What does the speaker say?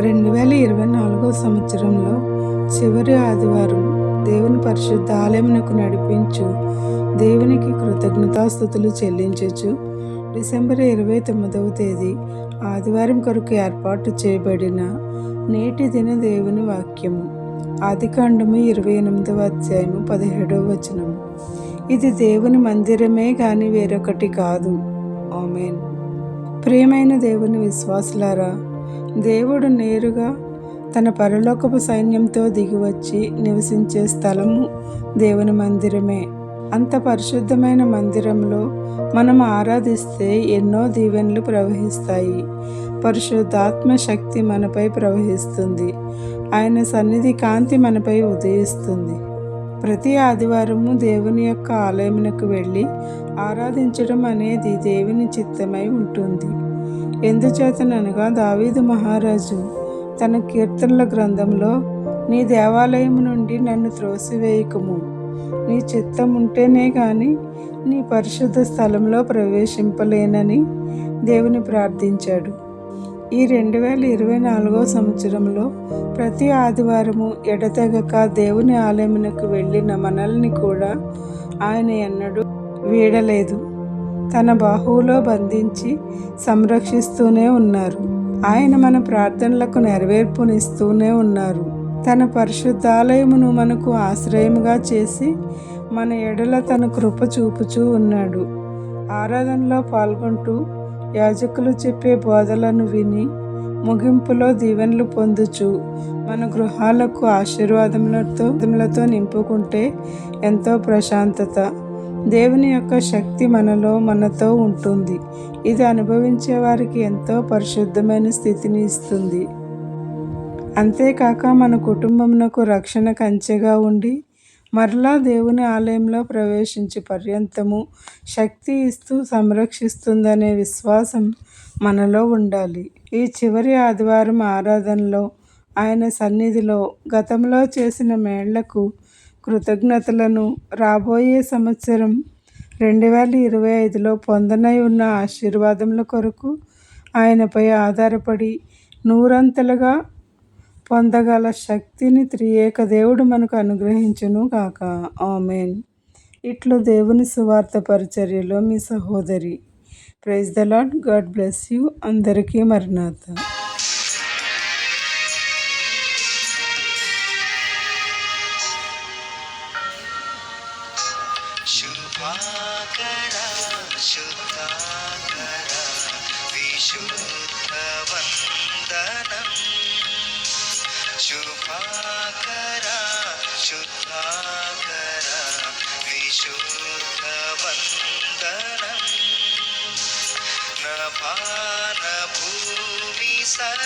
రెండు వేల ఇరవై నాలుగో సంవత్సరంలో చివరి ఆదివారం దేవుని పరిశుద్ధ ఆలయమునకు నడిపించు దేవునికి కృతజ్ఞతాస్థుతులు చెల్లించచ్చు డిసెంబర్ ఇరవై తొమ్మిదవ తేదీ ఆదివారం కొరకు ఏర్పాటు చేయబడిన నేటి దిన దేవుని వాక్యము. ఆదికాండము ఇరవై ఎనిమిదవ అధ్యాయము పదిహేడవ వచనము. ఇది దేవుని మందిరమే కానీ వేరొకటి కాదు. ఆమెన్. ప్రియమైన దేవుని విశ్వాసులారా దేవుడు నేరుగా తన పరలోకపు సైన్యంతో దిగివచ్చి నివసించే స్థలము దేవుని మందిరమే. అంత పరిశుద్ధమైన మందిరంలో మనం ఆరాధిస్తే ఎన్నో దీవెనలు ప్రవహిస్తాయి. పరిశుద్ధాత్మ శక్తి మనపై ప్రవహిస్తుంది. ఆయన సన్నిధి కాంతి మనపై ఉదయిస్తుంది. ప్రతి ఆదివారము దేవుని యొక్క ఆలయమునకు వెళ్ళి ఆరాధించడం అనేది దేవుని చిత్తమై ఉంటుంది. ఎందుచేతననగా దావీదు మహారాజు తన కీర్తనల గ్రంథంలో నీ దేవాలయం నుండి నన్ను త్రోసివేయకము. నీ చిత్తం ఉంటేనే కానీ నీ పరిశుద్ధ స్థలంలో ప్రవేశింపలేనని దేవుని ప్రార్థించాడు. ఈ రెండు వేల ఇరవై నాలుగో సంవత్సరంలో ప్రతి ఆదివారము ఎడతెగక దేవుని ఆలయమునకు వెళ్ళిన మనల్ని కూడా ఆయన ఎన్నడూ వీడలేదు. తన బాహువులో బంధించి సంరక్షిస్తూనే ఉన్నారు. ఆయన మన ప్రార్థనలకు నెరవేర్పునిస్తూనే ఉన్నారు. తన పరిశుద్ధాలయమును మనకు ఆశ్రయముగా చేసి మన ఎడల తన కృప చూపుచూ ఉన్నాడు. ఆరాధనలో పాల్గొంటూ యాజకులు చెప్పే బోధలను విని ముగింపులో దీవెనలు పొందుచు మన గృహాలకు ఆశీర్వాదములతో నింపుకుంటే ఎంతో ప్రశాంతత. దేవుని యొక్క శక్తి మనలో మనతో ఉంటుంది. ఇది అనుభవించే వారికి ఎంతో పరిశుద్ధమైన స్థితిని ఇస్తుంది. అంతేకాక మన కుటుంబమునకు రక్షణ కంచెగా ఉండి మరలా దేవుని ఆలయంలో ప్రవేశించి పర్యంతము శక్తి ఇస్తూ సంరక్షిస్తుందనే విశ్వాసం మనలో ఉండాలి. ఈ చివరి ఆదివారం ఆరాధనలో ఆయన సన్నిధిలో గతంలో చేసిన మేళ్ళకు కృతజ్ఞతలను రాబోయే సంవత్సరం రెండు వేల ఇరవై ఐదులో పొందనై ఉన్న ఆశీర్వాదముల కొరకు ఆయనపై ఆధారపడి నూరంతలుగా పొందగల శక్తిని త్రియేక దేవుడు మనకు అనుగ్రహించును కాక ఆమెన్. ఇట్లు దేవుని సువార్త పరిచర్యలో మీ సహోదరి. Praise the Lord God bless you. అందరికీ మరణాత കര ശുദ്ധ കര വിശുദ്ധ വന്ദനം ശുഭാകര ശുദ്ധാകര വിശുദ്ധ വന്ദനം നഭാന ഭൂമി സര